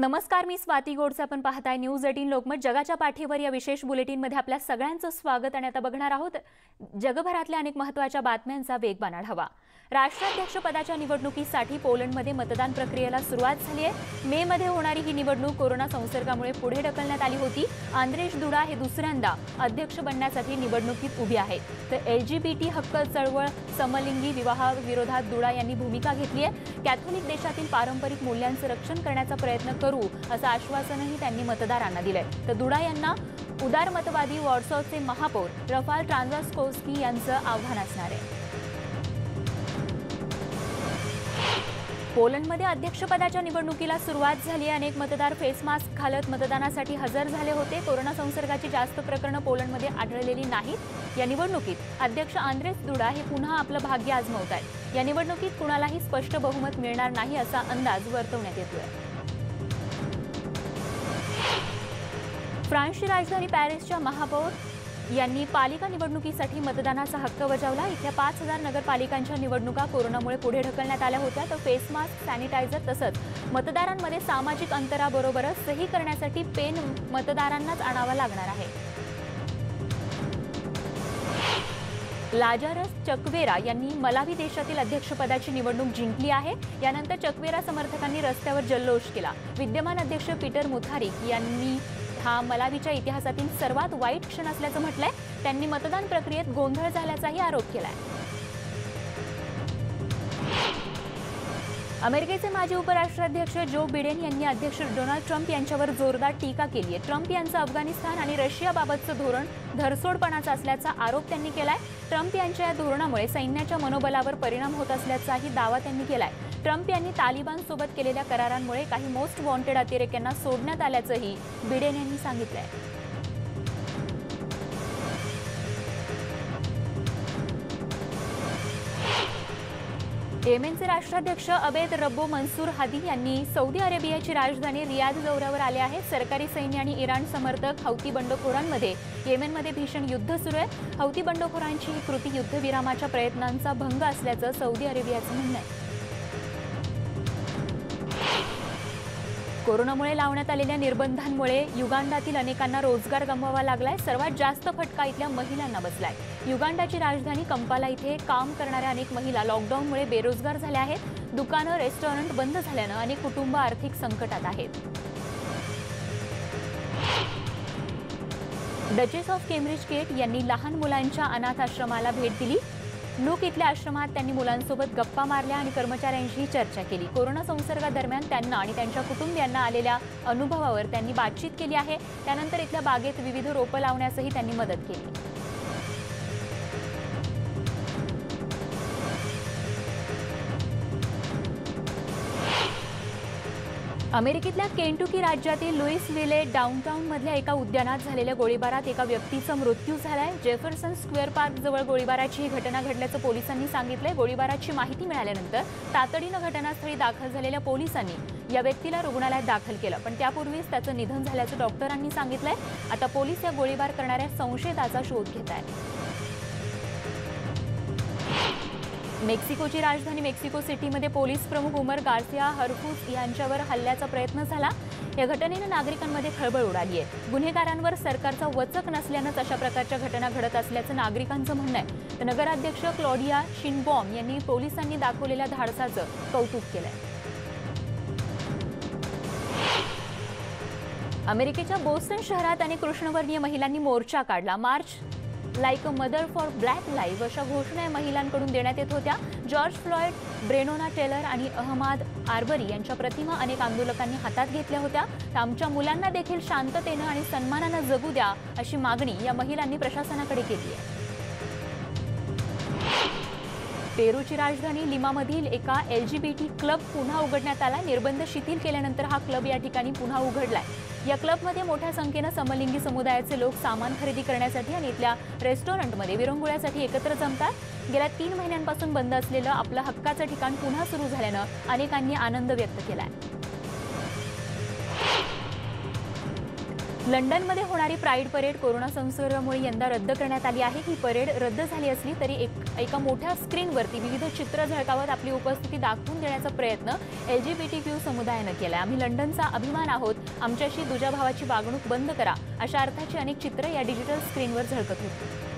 नमस्कार मी स्वाती गोडसे. आपण पाहताय न्यूज एटीन लोकमत. जगाच्या पाठीवर या विशेष बुलेटिनमध्ये आपल्या सगळ्यांचं स्वागत आणि आता बघणार आहोत जगभरातल्या अनेक महत्त्वाच्या बातम्यांचा वेगवान आढावा राष्ट्राध्यक्षपदाच्या निवडणुकीसाठी पोलंडमध्ये मतदान प्रक्रियेला सुरुवात झाली आहे. मेमध्ये होणारी ही निवडणूक कोरोना संसर्गामुळे पुढे ढकलण्यात आली होती. आंद्रेश दुडा हे दुसऱ्यांदा अध्यक्ष बनण्यासाठी निवडणुकीत उभी आहेत. तर एल जी बी टी हक्क चळवळ समलिंगी विवाहाविरोधात दुडा यांनी भूमिका घेतली आहे. कॅथोलिक देशातील पारंपरिक मूल्यांचं रक्षण करण्याचा प्रयत्न करू असं आश्वासनही त्यांनी मतदारांना दिलंय. तर दुडा यांना उदारमतवादी वॉर्सॉचे महापौर रफाल ट्रान्झास्कोस्की यांचं आव्हान असणार आहे. पोलंडमध्ये अध्यक्षपदाच्या निवडणुकीला सुरुवात झाली. अनेक मतदार फेस मास्क घालत मतदानासाठी हजर झाले होते. कोरोना संसर्गाची जास्त प्रकरणं पोलंडमध्ये आढळलेली नाहीत. या निवडणुकीत अध्यक्ष आंद्रेस दुडा हे पुन्हा आपलं भाग्य आजमवत आहेत या निवडणुकीत कुणालाही स्पष्ट बहुमत मिळणार नाही असा अंदाज वर्तवण्यात येतोय. फ्रान्सची राजधानी पॅरिसच्या महापौर यांनी पालिका निवडणुकीसाठी मतदानाचा हक्क बजावला. इथल्या पाच हजार नगरपालिकांच्या निवडणुका कोरोनामुळे पुढे ढकलण्यात आल्या होत्या. तर फेस मास्क सॅनिटायझर तसंच मतदारांमध्ये सामाजिक अंतराबरोबरच सही करण्यासाठी पेन मतदारांनाच आणावा लागणार आहे. लाजारस चकवेरा यांनी मलावी देशातील अध्यक्षपदाची निवडणूक जिंकली आहे. यानंतर चकवेरा समर्थकांनी रस्त्यावर जल्लोष केला. विद्यमान अध्यक्ष पीटर मुथारिक यांनी हा मलावीच्या इतिहासातील सर्वात वाईट क्षण असल्याचं म्हटलंय. त्यांनी मतदान प्रक्रियेत गोंधळ झाल्याचाही आरोप केलाय. अमेरिकेचे माजी उपराष्ट्राध्यक्ष जो बिडेन यांनी अध्यक्ष डोनाल्ड ट्रम्प यांच्यावर जोरदार टीका केली आहे ट्रम्प यांचं अफगाणिस्तान आणि रशियाबाबतचं धोरण धरसोडपणाचं असल्याचा आरोप त्यांनी केलाय. ट्रम्प यांच्या या धोरणामुळे सैन्याच्या मनोबलावर परिणाम होत असल्याचाही दावा त्यांनी केलाय. ट्रम्प यांनी तालिबानसोबत केलेल्या करारांमुळे काही मोस्ट वॉन्टेड अतिरेक्यांना सोडण्यात आल्याचंही बिडेन यांनी सांगितलंय. येमेनचे राष्ट्राध्यक्ष अबेद रब्बो मनसूर हादी यांनी सौदी अरेबियाची राजधानी रियाद दौऱ्यावर आले आहेत. सरकारी सैन्य आणि इराण समर्थक हौती बंडखोरांमध्ये येमेनमध्ये भीषण युद्ध सुरू आहे. हौती बंडखोरांची ही कृती युद्धविरामाच्या प्रयत्नांचा भंग असल्याचं सौदी अरेबियाचं म्हणणं आहे. कोरोनामुळे लावण्यात आलेल्या निर्बंधांमुळे युगांडातील अनेकांना रोजगार गमवावा लागलाय. सर्वात जास्त फटका इथल्या महिलांना बसलाय. युगांडाची राजधानी कंपाला इथे काम करणाऱ्या अनेक महिला लॉकडाऊनमुळे बेरोजगार झाल्या आहेत. दुकानं रेस्टॉरंट बंद झाल्यानं अनेक कुटुंब आर्थिक संकटात आहेत. डचेस ऑफ केम्ब्रिज केट यांनी लहान मुलांच्या अनाथ आश्रमाला भेट दिली. लूक इथल्या आश्रमात त्यांनी मुलांसोबत गप्पा मारल्या आणि कर्मचाऱ्यांशी चर्चा केली. कोरोना संसर्गादरम्यान त्यांना आणि त्यांच्या कुटुंबियांना आलेल्या अनुभवावर त्यांनी बातचीत केली आहे. त्यानंतर इथल्या बागेत विविध रोपं लावण्यासही त्यांनी मदत केली. अमेरिकेतल्या केंटुकी राज्यातील लुईस विले डाऊनटाऊनमधल्या एका उद्यानात झालेल्या गोळीबारात एका व्यक्तीचा मृत्यू झालाय. जेफरसन स्क्वेअर पार्क जवळ गोळीबाराची ही घटना घडल्याचं पोलिसांनी सांगितलंय. गोळीबाराची माहिती मिळाल्यानंतर तातडीनं घटनास्थळी दाखल झालेल्या पोलिसांनी या व्यक्तीला रुग्णालयात दाखल केलं. पण त्यापूर्वीच त्याचं निधन झाल्याचं डॉक्टरांनी सांगितलंय. आता पोलीस या गोळीबार करणाऱ्या संशयिताचा शोध घेत आहेत मेक्सिकोची राजधानी मेक्सिको सिटीमध्ये पोलीस प्रमुख उमर गार्सिया हरफूस यांच्यावर हल्ल्याचा प्रयत्न झाला. या घटनेनं नागरिकांमध्ये खळबळ उडाली आहे. गुन्हेगारांवर सरकारचा वचक नसल्यानंच अशा प्रकारच्या घटना घडत असल्याचं नागरिकांचं म्हणणं आहे. तर नगराध्यक्ष क्लॉडिया शिनबॉम यांनी पोलिसांनी दाखवलेल्या धाडसाचं कौतुक केलंय. अमेरिकेच्या बोस्टन शहरात अनेक कृष्णवर्णीय महिलांनी मोर्चा काढला. March like a mother for black live अशा घोषणा या महिलांकडून देण्यात येत होत्या. जॉर्ज फ्लॉयड ब्रेनोना टेलर आणि अहमद आर्बरी यांच्या प्रतिमा अनेक आंदोलकांनी हातात घेतल्या होत्या. तर आमच्या मुलांना देखील शांततेनं आणि सन्मानानं जगू द्या अशी मागणी या महिलांनी प्रशासनाकडे केली आहे. पेरूची राजधानी लिमामधील एका L G B T club पुन्हा उघडण्यात आला. निर्बंध शिथिल केल्यानंतर हा क्लब या ठिकाणी पुन्हा उघडलाय. या क्लबमध्ये मोठ्या संख्येनं समलिंगी समुदायाचे लोक सामान खरेदी करण्यासाठी आणि इथल्या रेस्टॉरंटमध्ये विरंगुळ्यासाठी एकत्र जमतात. गेल्या तीन महिन्यांपासून बंद असलेलं आपलं हक्काचं ठिकाण पुन्हा सुरू झाल्यानं अनेकांनी आनंद व्यक्त केला आहे लंडनमध्ये होणारी प्राईड परेड कोरोना संसर्गामुळे यंदा रद्द करण्यात आली आहे. ही परेड रद्द झाली असली तरी एक एका मोठ्या स्क्रीनवरती विविध चित्र झळकावत आपली उपस्थिती दाखवून देण्याचा प्रयत्न L G B T Q समुदायानं केला आम्ही लंडनचा अभिमान आहोत. आमच्याशी दुजाभावाची वागणूक बंद करा अशा अर्थाची अनेक चित्र या डिजिटल स्क्रीनवर झळकत होती.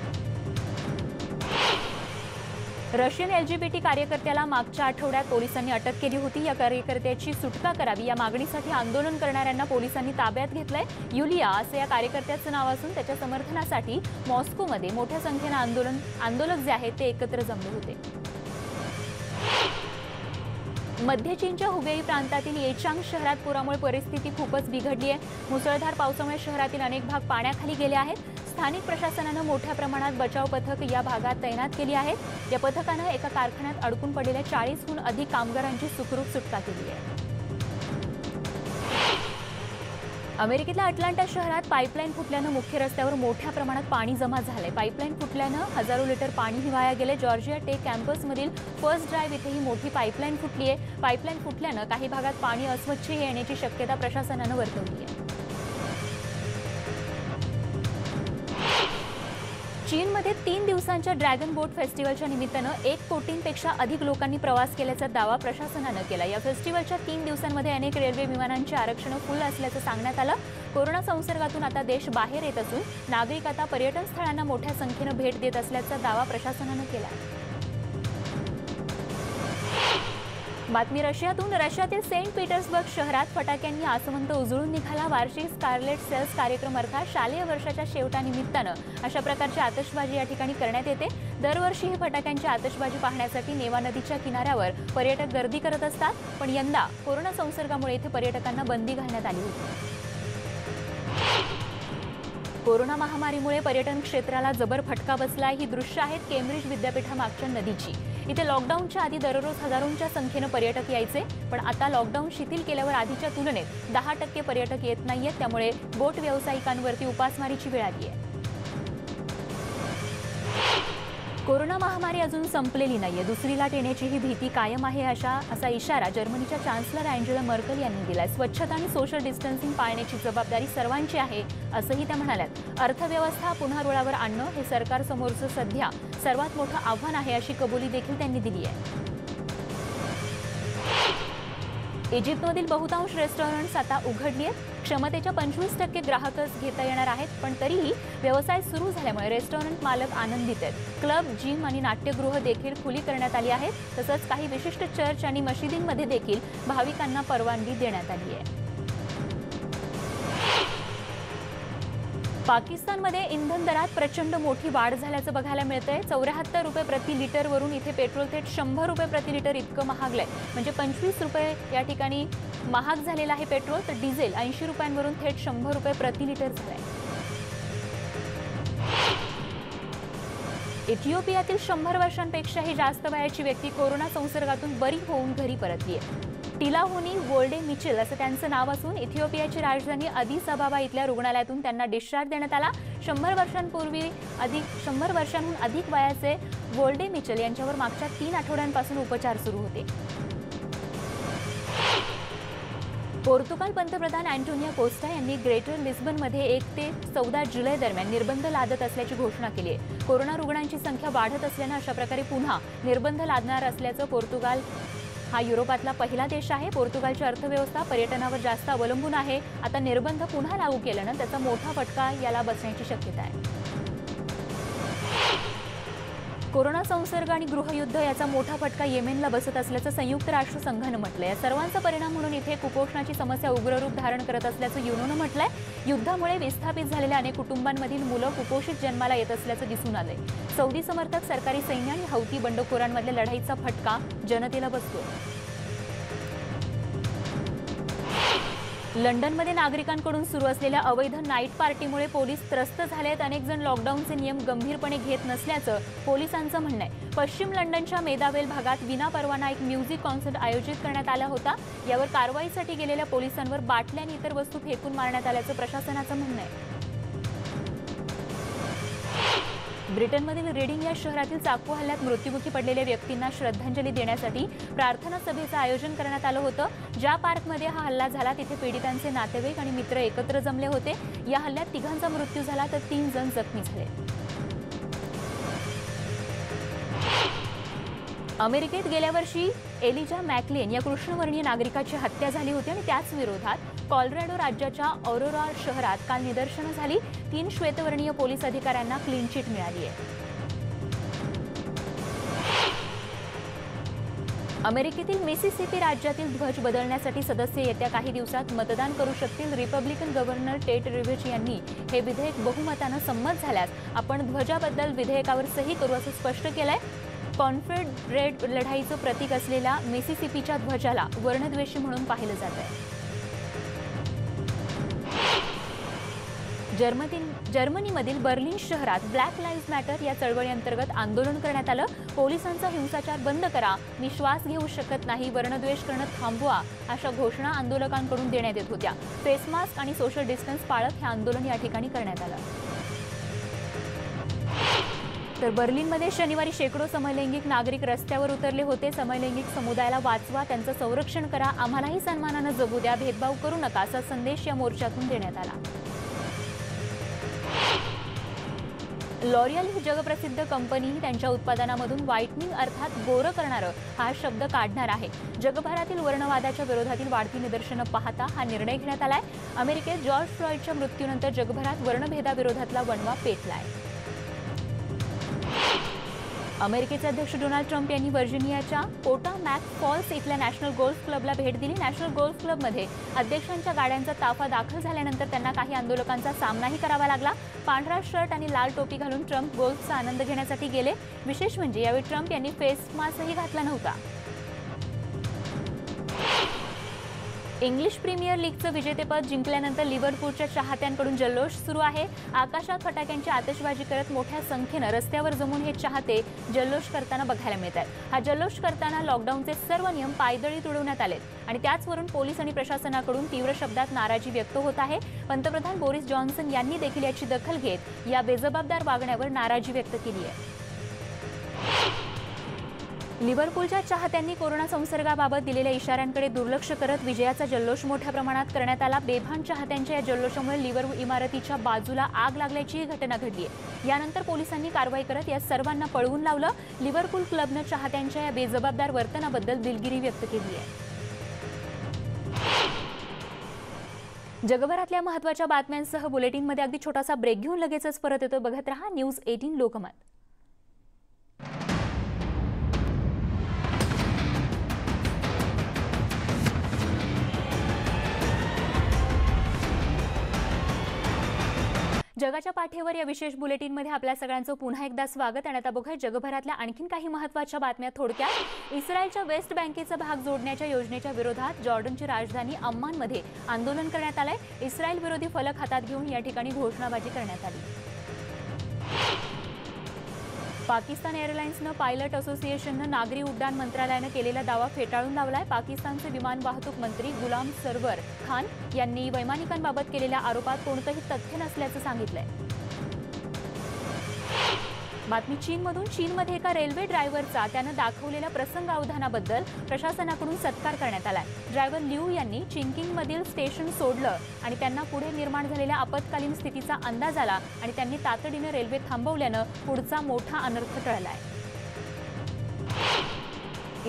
रशियन एलजीबीटी कार्यकर्त्याला मागच्या आठवड्यात पोलिसांनी अटक केली होती. या कार्यकर्त्याची सुटका करावी या मागणीसाठी आंदोलन करणाऱ्यांना पोलिसांनी ताब्यात घेतलंय. युलिया असं या कार्यकर्त्याचं नाव असून त्याच्या समर्थनासाठी मॉस्कोमध्ये मोठ्या संख्येनं आंदोलन आंदोलक जे आहेत ते एकत्र जमले होते. मध्य चीनच्या हुबेई प्रांतातील येचांग शहरात पुरामुळे परिस्थिती खूपच बिघडली आहे. मुसळधार पावसामुळे शहरातील अनेक भाग पाण्याखाली गेले आहेत. स्थानिक प्रशासनानं मोठ्या प्रमाणात बचाव पथक या भागात तैनात केली आहेत. या पथकानं एका कारखान्यात अडकून पडलेल्या चाळीसहून अधिक कामगारांची सुखरूप सुटका केली आहे. अमेरिकेतल्या अटलांटा शहरात पाईपलाईन फुटल्यानं मुख्य रस्त्यावर मोठ्या प्रमाणात पाणी जमा झालंय. पाईपलाईन फुटल्यानं हजारो लिटर पाणीही वाया गेले. जॉर्जिया टेक कॅम्पसमधील फर्स्ट ड्राईव्ह इथे ही मोठी पाईपलाईन फुटली आहे पाईपलाईन फुटल्यानं काही भागात पाणी अस्वच्छ येण्याची शक्यता प्रशासनानं वर्तवली आहे चीनमध्ये तीन दिवसांच्या ड्रॅगन बोट फेस्टिवलच्या निमित्तानं एक कोटींपेक्षा अधिक लोकांनी प्रवास केल्याचा दावा प्रशासनानं केला. या फेस्टिवलच्या तीन दिवसांमध्ये अनेक रेल्वे विमानांची आरक्षणं फुल असल्याचं सांगण्यात आलं. कोरोना संसर्गातून आता देश बाहेर येत असून नागरिक आता पर्यटन स्थळांना मोठ्या संख्येनं भेट देत असल्याचा दावा प्रशासनानं केला. बातमी रशियातून. रशियातील सेंट पीटर्सबर्ग शहरात फटाक्यांनी आसमंत उजळून निघाला. वार्षिक स्कारलेट सेल्स कार्यक्रम अर्थात शालेय वर्षाच्या शेवटानिमित्तानं अशा प्रकारची आतषबाजी या ठिकाणी करण्यात येते. दरवर्षी ही फटाक्यांची आतषबाजी पाहण्यासाठी नेवा नदीच्या किनाऱ्यावर पर्यटक गर्दी करत असतात. पण यंदा कोरोना संसर्गामुळे इथे पर्यटकांना बंदी घालण्यात आली होती. कोरोना महामारीमुळे पर्यटन क्षेत्राला जबर फटका बसला ही दृश्य आहेत केम्ब्रिज विद्यापीठामागच्या नदीची. इथे लॉकडाऊनच्या आधी दररोज हजारोंच्या संख्येनं पर्यटक यायचे पण आता लॉकडाऊन शिथिल केल्यावर आधीच्या तुलनेत दहा टक्के पर्यटक येत नाहीयेत त्यामुळे बोट व्यावसायिकांवरती उपासमारीची वेळ आली आहे. कोरोना महामारी अजून संपलेली नाहीये. दुसरी लाट येण्याची ही भीती कायम आहे अशा असा इशारा जर्मनीच्या चान्सलर अँजेला मर्कल यांनी दिलाय. स्वच्छता आणि सोशल डिस्टन्सिंग पाळण्याची जबाबदारी सर्वांची आहे असंही त्या म्हणाल्यात अर्थव्यवस्था पुन्हा रुळावर आणणं हे सरकारसमोरचं सध्या सर्वात मोठं आव्हान आहे अशी कबुली देखील त्यांनी दिली आहे इजिप्तमधील बहुतांश रेस्टॉरंट्स आता उघडली आहेत. क्षमतेच्या पंचवीस टक्के ग्राहकच घेता येणार आहेत पण तरीही व्यवसाय सुरू झाल्यामुळे रेस्टॉरंट मालक आनंदित आहेत. क्लब जिम आणि नाट्यगृह देखील खुली करण्यात आली आहेत तसंच काही विशिष्ट चर्च आणि मशिदींमध्ये देखील भाविकांना परवानगी देण्यात आली आहे. पाकिस्तानमध्ये इंधन दरात प्रचंड मोठी वाढ झाल्याचं बघायला मिळतंय. चौऱ्याहत्तर रुपये प्रति लिटरवरून इथे पेट्रोल थेट शंभर रुपये प्रति लिटर इतकं महागलंय. म्हणजे पंचवीस रुपये या ठिकाणी महाग झालेलं आहे पेट्रोल तर डिझेल ऐंशी रुपयांवरून थेट शंभर रुपये प्रति लिटर आहे इथिओपियातील शंभर वर्षांपेक्षाही जास्त वयाची व्यक्ती कोरोना संसर्गातून बरी होऊन घरी परतली आहे टिलाहुनी वोल्डे मिचेल असं त्यांचं नाव असून इथिओपियाची राजधानी अदिस अबाबा इथल्या रुग्णालयातून त्यांना डिस्चार्ज देण्यात आला. शंभर वर्षांपूर्वी अधिक शंभर वर्षांहून अधिक वयाचे वोल्डे मिचेल यांच्यावर मागच्या तीन आठवड्यांपासून उपचार सुरू होते. पोर्तुगाल पंतप्रधान अँटोनिया कोस्टा यांनी ग्रेटर लिस्बनमध्ये एक ते चौदा जुलै दरम्यान निर्बंध लादत असल्याची घोषणा केली आहे. कोरोना रुग्णांची संख्या वाढत असल्यानं अशा प्रकारे पुन्हा निर्बंध लादणार असल्याचं पोर्तुगाल हा युरोपातला पहिला देश आहे. पोर्तुगालची अर्थव्यवस्था पर्यटनावर जास्त अवलंबून आहे. आता निर्बंध पुन्हा लागू केल्यानं त्याचा मोठा फटका याला बसण्याची शक्यता आहे. कोरोना संसर्ग आणि गृहयुद्ध याचा मोठा फटका येमेनला बसत असल्याचं संयुक्त राष्ट्र संघानं म्हटलंय. या सर्वांचा परिणाम म्हणून इथे कुपोषणाची समस्या उग्र रूप धारण करत असल्याचं युनोनं म्हटलंय. युद्धामुळे विस्थापित झालेल्या अनेक कुटुंबांमधील मुलं कुपोषित जन्माला येत असल्याचं दिसून आलंय. सौदी समर्थक सरकारी सैन्य आणि हौती बंडखोरांमधल्या लढाईचा फटका जनतेला बसतोय. लंडनमध्ये नागरिकांकडून सुरू असलेल्या अवैध नाईट पार्टीमुळे पोलीस त्रस्त झालेत. अनेक जण लॉकडाऊनचे नियम गंभीरपणे घेत नसल्याचं पोलिसांचं म्हणणं आहे. पश्चिम लंडनच्या मेदावेल भागात विनापरवाना एक म्युझिक कॉन्सर्ट आयोजित करण्यात आला होता. यावर कारवाईसाठी गेलेल्या पोलिसांवर बाटल्या आणि इतर वस्तू फेकून मारण्यात आल्याचं प्रशासनाचं म्हणणं आहे. ब्रिटनमधील रीडिंग या शहरातील चाकू हल्ल्यात मृत्युमुखी पडलेल्या व्यक्तींना श्रद्धांजली देण्यासाठी प्रार्थना सभेचं आयोजन करण्यात आलं होतं. ज्या पार्कमध्ये हा हल्ला झाला तिथे पीडितांचे नातेवाईक आणि मित्र एकत्र जमले होते. या हल्ल्यात तिघांचा मृत्यू झाला तर तीन जण जखमी झाले. अमेरिकेत गेल्या वर्षी एलिजा मॅकलेन या कृष्णवर्णीय नागरिकाची हत्या झाली होती आणि त्याच विरोधात कॉलरॅडो राज्याच्या ऑरोरा शहरात काल निदर्शनं झाली. तीन श्वेतवर्णीय पोलीस अधिकाऱ्यांना क्लीन चिट मिळाली आहे. अमेरिकेतील मिसिसिपी राज्यातील ध्वज बदलण्यासाठी सदस्य येत्या काही दिवसात मतदान करू शकतील. रिपब्लिकन गव्हर्नर टेट रिव्हिज यांनी हे विधेयक बहुमतानं संमत झाल्यास आपण ध्वजाबद्दल विधेयकावर सही करू असं स्पष्ट केलं आहे कॉन्फेडरेट लढाईचं प्रतीक असलेल्या मेसिसिपीच्या ध्वजाला वर्णद्वेषी म्हणून पाहिलं जात आहे. जर्मनी जर्मनीमधील बर्लिन शहरात ब्लॅक लाईव्ह मॅटर या चळवळीअंतर्गत आंदोलन करण्यात आलं. पोलिसांचा हिंसाचार बंद करा. मी श्वास घेऊ शकत नाही. वर्णद्वेष करणं थांबवा अशा घोषणा आंदोलकांकडून देण्यात येत होत्या. फेस मास्क आणि सोशल डिस्टन्स पाळत हे आंदोलन या ठिकाणी करण्यात आलं. तर बर्लिनमध्ये शनिवारी शेकडो समलैंगिक नागरिक रस्त्यावर उतरले होते. समलैंगिक समुदायाला वाचवा त्यांचं संरक्षण करा. आम्हालाही सन्मानानं जगू द्या. भेदभाव करू नका असा संदेश या मोर्चातून देण्यात आला. लॉरियल ही जगप्रसिद्ध कंपनी त्यांच्या उत्पादनामधून व्हाईटनिंग अर्थात गोरं करणारं हा शब्द काढणार आहे. जगभरातील वर्णवादाच्या विरोधातील वाढती निदर्शनं पाहता हा निर्णय घेण्यात आलाय. अमेरिकेत जॉर्ज फ्लॉईडच्या मृत्यूनंतर जगभरात वर्णभेदाविरोधातला वणवा पेटलाय. अमेरिकेचे अध्यक्ष डोनाल्ड ट्रम्प यांनी व्हर्जिनियाच्या कोटा मॅक फॉल्स इथल्या नॅशनल गोल्फ क्लबला भेट दिली. नॅशनल गोल्फ क्लबमध्ये अध्यक्षांच्या गाड्यांचा ताफा दाखल झाल्यानंतर त्यांना काही आंदोलकांचा सामनाही करावा लागला. पांढरा शर्ट आणि लाल टोपी घालून ट्रम्प गोल्फचा आनंद घेण्यासाठी गेले. विशेष म्हणजे यावेळी ट्रम्प यांनी फेस मास्कही घातला नव्हता. इंग्लिश प्रीमियर लीगचं विजेतेपद जिंकल्यानंतर लिव्हरपूलच्या चाहत्यांकडून जल्लोष सुरू आहे. आकाशात फटाक्यांची आतषबाजी करत मोठ्या संख्येनं रस्त्यावर जमून हे चाहते जल्लोष करताना बघायला मिळत आहेत हा जल्लोष करताना लॉकडाऊनचे सर्व नियम पायदळी तुडवण्यात आलेत आणि त्याचवरून पोलीस आणि प्रशासनाकडून तीव्र शब्दात नाराजी व्यक्त होत आहे. पंतप्रधान बोरिस जॉन्सन यांनी देखील याची दखल घेत या बेजबाबदार वागण्यावर नाराजी व्यक्त केली आहे. लिव्हरपूलच्या चाहत्यांनी कोरोना संसर्गाबाबत दिलेल्या इशाऱ्यांकडे दुर्लक्ष करत विजयाचा जल्लोष मोठ्या प्रमाणात करण्यात आला. बेभान चाहत्यांच्या या जल्लोषामुळे लिव्हरपूल इमारतीच्या बाजूला आग लागल्याचीही घटना घडली आहे. यानंतर पोलिसांनी कारवाई करत या सर्वांना पळवून लावलं. लिव्हरपूल क्लबनं चाहत्यांच्या या बेजबाबदार वर्तनाबद्दल दिलगिरी व्यक्त केली आहे. जगभरातल्या महत्त्वाच्या बातम्यांसह बुलेटिनमध्ये अगदी छोटासा ब्रेक घेऊन लगेचच परत येतो बघत रहा न्यूज एटीन लोकमत. जगाच्या पाठीवर या विशेष बुलेटिनमध्ये आपल्या सगळ्यांचं पुन्हा एकदा स्वागत. आणि आता बघूया जगभरातल्या आणखीन काही महत्त्वाच्या बातम्या थोडक्यात. इस्रायलच्या वेस्ट बँकेचा भाग जोडण्याच्या योजनेच्या विरोधात जॉर्डनची राजधानी अम्मानमध्ये आंदोलन करण्यात आलंय. इस्रायल विरोधी फलक हातात घेऊन या ठिकाणी घोषणाबाजी करण्यात आली. पाकिस्तान एअरलाइन्सनं पायलट असोसिएशननं नागरी उड्डाण मंत्रालयानं केलेला दावा फेटाळून लावलाय. पाकिस्तानचे विमान वाहतूक मंत्री गुलाम सरवर खान यांनी वैमानिकांबाबत केलेल्या आरोपात कोणतंही तथ्य नसल्याचं सांगितलंय. बातमी चीनमधून चीनमध्ये एका रेल्वे ड्रायव्हरचा त्यानं दाखवलेल्या प्रसंग अवधानाबद्दल प्रशासनाकडून सत्कार करण्यात आलाय. ड्रायव्हर लिऊ यांनी चिंकिंगमधील स्टेशन सोडलं आणि त्यांना पुढे निर्माण झालेल्या आपत्कालीन स्थितीचा अंदाज आला आणि त्यांनी तातडीनं रेल्वे थांबवल्यानं पुढचा मोठा अनर्थ टळलाय.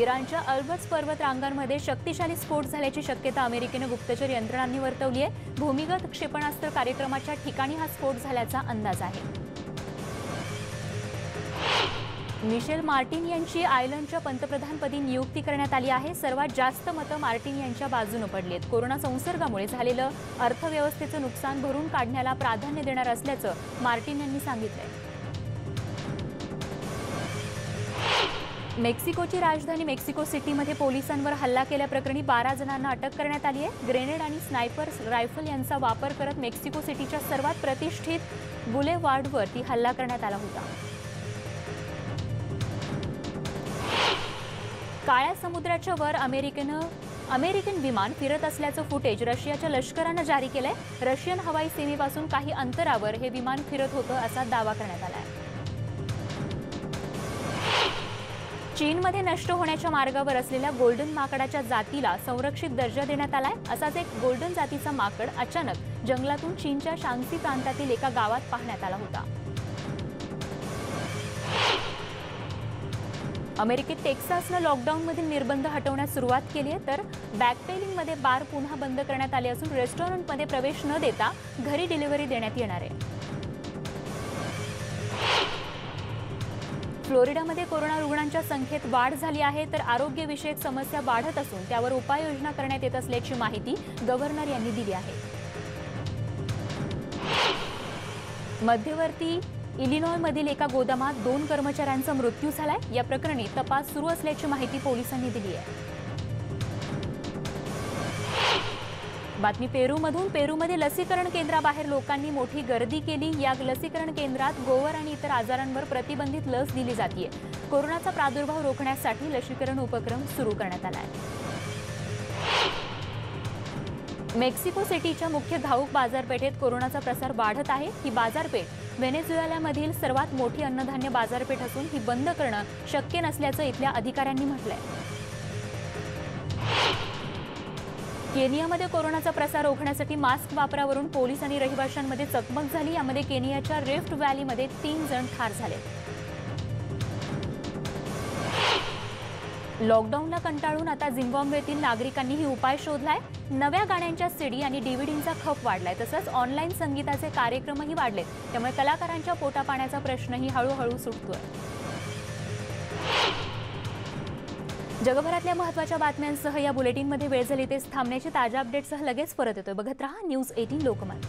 इराणच्या अल्बर्ट्स पर्वत रांगांमध्ये शक्तिशाली स्फोट झाल्याची शक्यता अमेरिकेनं गुप्तचर यंत्रणांनी वर्तवली आहे भूमिगत क्षेपणास्त्र कार्यक्रमाच्या ठिकाणी हा स्फोट झाल्याचा अंदाज आहे. मिशेल मार्टिन यांची आयर्लंडच्या पंतप्रधानपदी नियुक्ती करण्यात आली आहे. सर्वात जास्त मतं मार्टिन यांच्या बाजूनं पडली आहेत. कोरोना संसर्गामुळे झालेलं अर्थव्यवस्थेचं नुकसान भरून काढण्याला प्राधान्य देणार असल्याचं मार्टिन यांनी सांगितलंय. मेक्सिकोची राजधानी मेक्सिको सिटीमध्ये पोलिसांवर हल्ला केल्याप्रकरणी बारा जणांना अटक करण्यात आली आहे. ग्रेनेड आणि स्नायपर रायफल यांचा वापर करत मेक्सिको सिटीच्या सर्वात प्रतिष्ठित बुलेवार्डवर ती हल्ला करण्यात आला होता. काळ्या समुद्राच्या वर अमेरिकेनं अमेरिकन विमान फिरत असल्याचं फुटेज रशियाच्या लष्करानं जारी केलंय. रशियन हवाई सेनेपासून काही अंतरावर हे विमान फिरत होतं असा दावा करण्यात आला आहे चीनमध्ये नष्ट होण्याच्या मार्गावर असलेल्या गोल्डन माकडाच्या जातीला संरक्षित दर्जा देण्यात आलाय. असाच एक गोल्डन जातीचा माकड अचानक जंगलातून चीनच्या शांगसी प्रांतातील एका गावात पाहण्यात आला होता. अमेरिकेत टेक्सासनं लॉकडाऊनमधील निर्बंध हटवण्यास सुरुवात केली आहे तर बॅकपेलिंगमध्ये बार पुन्हा बंद करण्यात आले असून रेस्टॉरंटमध्ये प्रवेश न देता घरी डिलिव्हरी देण्यात येणार आहे. फ्लोरिडामध्ये कोरोना रुग्णांच्या संख्येत वाढ झाली आहे तर आरोग्यविषयक समस्या वाढत असून त्यावर उपाययोजना करण्यात येत असल्याची माहिती गव्हर्नर यांनी दिली आहे. मध्यवर्ती इलिनॉयमधील एका गोदामात दोन कर्मचाऱ्यांचा मृत्यू झालाय. या प्रकरणी तपास सुरू असल्याची माहिती पोलिसांनी दिली आहे. बातमी पेरूमधून. पेरूमध्ये लसीकरण केंद्राबाहेर लोकांनी मोठी गर्दी केली. या लसीकरण केंद्रात गोवर आणि इतर आजारांवर प्रतिबंधित लस दिली जाते कोरोनाचा प्रादुर्भाव रोखण्यासाठी लसीकरण उपक्रम सुरू करण्यात आला आहे मेक्सिको सिटीच्या मुख्य घाऊक बाजारपेठेत कोरोनाचा प्रसार वाढत आहे. ही बाजारपेठ व्हेनेझुएलामधील सर्वात मोठी अन्नधान्य बाजारपेठ असून ही बंद करणं शक्य नसल्याचं इथल्या अधिकाऱ्यांनी म्हटलंय. केनियामध्ये कोरोनाचा प्रसार रोखण्यासाठी मास्क वापरावरून पोलीस आणि रहिवाशांमध्ये चकमक झाली. यामध्ये केनियाच्या रिफ्ट व्हॅलीमध्ये तीन जण ठार झाले. लॉकडाऊनला कंटाळून आता झिम्बाब्वेतील नागरिकांनीही उपाय शोधलाय. नव्या गाण्यांच्या सीडी आणि डीव्हीडींचा खप वाढलाय. तसंच ऑनलाईन संगीताचे कार्यक्रमही वाढलेत. त्यामुळे कलाकारांच्या पोटापाण्याचा प्रश्नही हळूहळू सुटतोय. जगभरातल्या महत्त्वाच्या बातम्यांसह या बुलेटिनमध्ये वेळ झाली तेच थांबण्याची ताज्या अपडेटसह लगेच परत येतोय. बघत रहा न्यूज एटीन लोकमत.